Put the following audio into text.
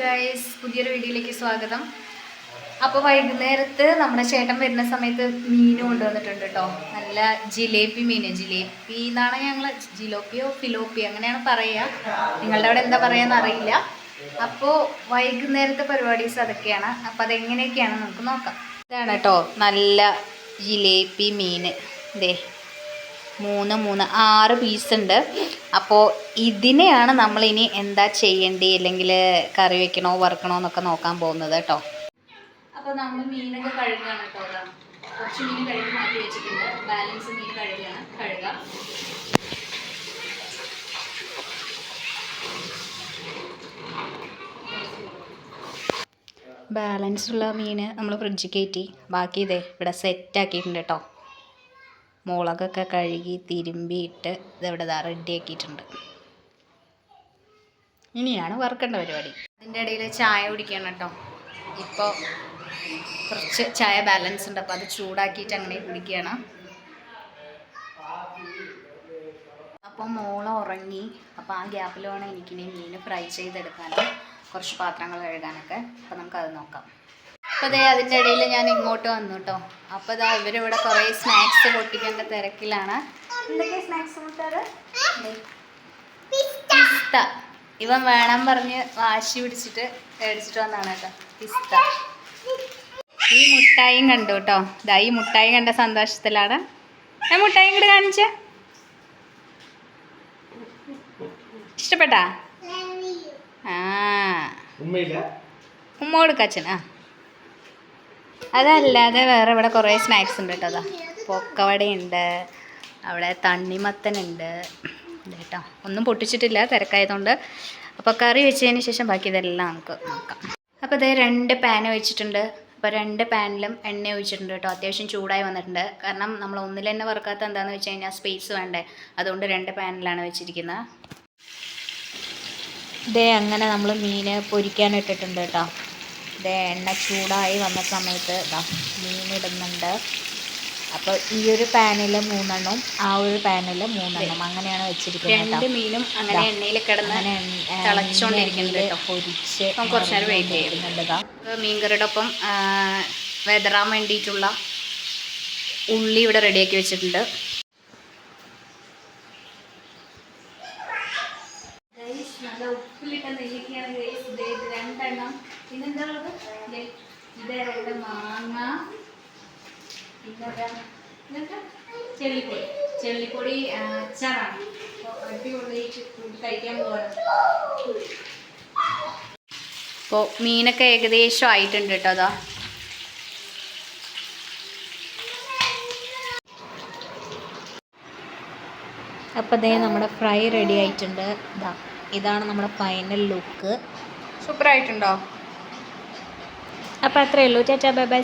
Guys പുതിയൊരു വീഡിയോയിലേക്ക് സ്വാഗതം. അപ്പോൾ വൈകുന്നേരത്ത് നമ്മുടെ ചേട്ടൻ വരുന്ന സമയത്ത് മീൻ കൊണ്ടുവന്നിട്ടുണ്ട് കേട്ടോ നല്ല ജിലേബി മീൻ ജിലേബി എന്നാണ് ഞങ്ങൾ ജിലോപ്പിയോ ഫിലോപ്പിയോ അങ്ങനെയാണ് പറയുക നിങ്ങളുടെ അവിടെ എന്താ പറയുക അറിയില്ല. അപ്പോൾ വൈകുന്നേരത്തെ പരിപാടീസ് അതൊക്കെയാണ്. അപ്പോൾ അതെങ്ങനെയൊക്കെയാണ് നമുക്ക് നോക്കാം. ഇതാണ് കേട്ടോ നല്ല ജിലേബി മീൻ ദേ മൂന്ന് മൂന്ന് ആറ് പീസ് ഉണ്ട്. അപ്പോൾ ഇതിനെയാണ് നമ്മളിനി എന്താ ചെയ്യേണ്ടി? അല്ലെങ്കിൽ കറി വെക്കണോ വറുക്കണോ എന്നൊക്കെ നോക്കാൻ പോകുന്നത് കേട്ടോ. അപ്പോൾ നമ്മൾ മീനൊക്കെ കഴുകാണ് കേട്ടോ കുറച്ച് മീൻ കഴുകി മാറ്റി വെച്ചിട്ടുണ്ട്. ബാലൻസ് മീൻ കഴുകാണ് കഴുകാം. ബാലൻസ് ഉള്ള മീൻ നമ്മൾ ഫ്രിഡ്ജിൽ കയറ്റി. ബാക്കി ഇതേ ഇവിടെ സെറ്റ് ആക്കിയിട്ടുണ്ട് കേട്ടോ. മുളകൊക്കെ കഴുകി തിരുമ്പിയിട്ട് ഇതെവിടെ ഇതാ റെഡി ആക്കിയിട്ടുണ്ട്. ഇനിയാണ് വറുക്കേണ്ട പരിപാടി. അതിന്റെ ഇടയിൽ ചായ കുടിക്കണം കേട്ടോ. ഇപ്പോൾ കുറച്ച് ചായ ബാലൻസ് ഉണ്ട്. അപ്പോൾ അത് ചൂടാക്കിയിട്ട് അങ്ങനെ കുടിക്കുകയാണ്. അപ്പോൾ മോൾ ഉറങ്ങി. അപ്പോൾ ആ ഗ്യാപ്പിൽ വേണം എനിക്കിനി മീൻ ഫ്രൈ ചെയ്തെടുക്കാനും. കുറച്ച് പാത്രങ്ങൾ കഴുകാനൊക്കെ. അപ്പോൾ നമുക്കത് നോക്കാം. അപ്പോൾ ദേ അതിന്റെ ഇടയിൽ ഞാൻ ഇങ്ങോട്ട് വന്നു കേട്ടോ അപ്പോൾ ഇതാ ഇവരിവിടെ കുറേ സ്നാക്സ് പൊട്ടിക്കേണ്ട തിരക്കിലാണ്. എന്തൊക്കെയാ സ്നാക്സ് മുട്ടാറ് പിസ്ത. ഇവൻ വേണം പറഞ്ഞ് വാശി പിടിച്ചിട്ട് മേടിച്ചിട്ട് വന്നാണ് കേട്ടോ. പിസ്ത. ഈ മുട്ടായും കണ്ടു കേട്ടോ. ഇതാ ഈ മുട്ടായി കണ്ട സന്തോഷത്തിലാണ്. ഞാൻ മുട്ടായി ഇങ്ങോട്ട് കാണിച്ച. ഇഷ്ടപ്പെട്ടാ? ആ. ഉമ്മ കൊടുക്കച്ചൻ ആ. അതല്ലാതെ വേറെ ഇവിടെ കുറേ സ്നാക്സ് ഉണ്ട് കേട്ടോ. അതാ പൊക്കവടയുണ്ട് അവിടെ തണ്ണിമത്തനുണ്ട് കേട്ടോ. ഒന്നും പൊട്ടിച്ചിട്ടില്ല തിരക്കായതുകൊണ്ട്. അപ്പോൾ കറി വെച്ചതിന് ശേഷം ബാക്കി ഇതെല്ലാം നമുക്ക് നോക്കാം. അപ്പോൾ ഇതേ രണ്ട് പാൻ വെച്ചിട്ടുണ്ട് അപ്പോൾ രണ്ട് പാനിലും എണ്ണ ഒഴിച്ചിട്ടുണ്ട് കേട്ടോ. അത്യാവശ്യം ചൂടായി വന്നിട്ടുണ്ട്. കാരണം നമ്മൾ ഒന്നിൽ തന്നെ വറുക്കാത്ത എന്താണെന്ന് വെച്ച് കഴിഞ്ഞാൽ സ്പേസ് വേണ്ടേ. അതുകൊണ്ട് രണ്ട് പാനിലാണ് വെച്ചിരിക്കുന്നത്. ഇതേ അങ്ങനെ നമ്മൾ മീൻ പൊരിക്കാനിട്ടിട്ടുണ്ട് കേട്ടോ. ഇതേ എണ്ണ ചൂടായി വന്ന സമയത്ത് ഇതാ മീൻ ഇടുന്നുണ്ട് അപ്പോൾ ഈ ഒരു പാനിൽ മൂന്നെണ്ണം ആ ഒരു പാനിൽ മൂന്നെണ്ണം അങ്ങനെയാണ് വെച്ചിരിക്കുന്നത് രണ്ട് മീനും അങ്ങനെ എണ്ണയിൽ കിടന്ന് പൊരിച്ച് കുറച്ച് നേരം വെയിറ്റ്. മീൻകറിയുടെ ഒപ്പം വെതറാൻ വേണ്ടിയിട്ടുള്ള ഉള്ളി ഇവിടെ റെഡിയാക്കി വെച്ചിട്ടുണ്ട് നല്ല ഉപ്പിലിട്ട നെല്ലിക്കയാണ് ഗൈസ് ഇത് രണ്ടെണ്ണം. ഉള്ളത്? ഇതേ രണ്ട് മാങ്ങ. പിന്നെന്താ ഇതെന്താ ചെള്ളിപ്പൊടി. ചെള്ളിപ്പൊടി അച്ചാറാണ്. അടിപൊളി മീനൊക്കെ ഏകദേശം ആയിട്ടുണ്ട് കേട്ടോ അതാ. അപ്പോൾ ദേ നമ്മുടെ ഫ്രൈ റെഡി ആയിട്ടുണ്ട്. ഇതാ ഇതാണ് നമ്മുടെ ഫൈനൽ ലുക്ക് സൂപ്പർ ആയിട്ടുണ്ടോ അപ്പോൾ അത്രയേ ഉള്ളൂ. ചേച്ചാ ബൈ ബൈ.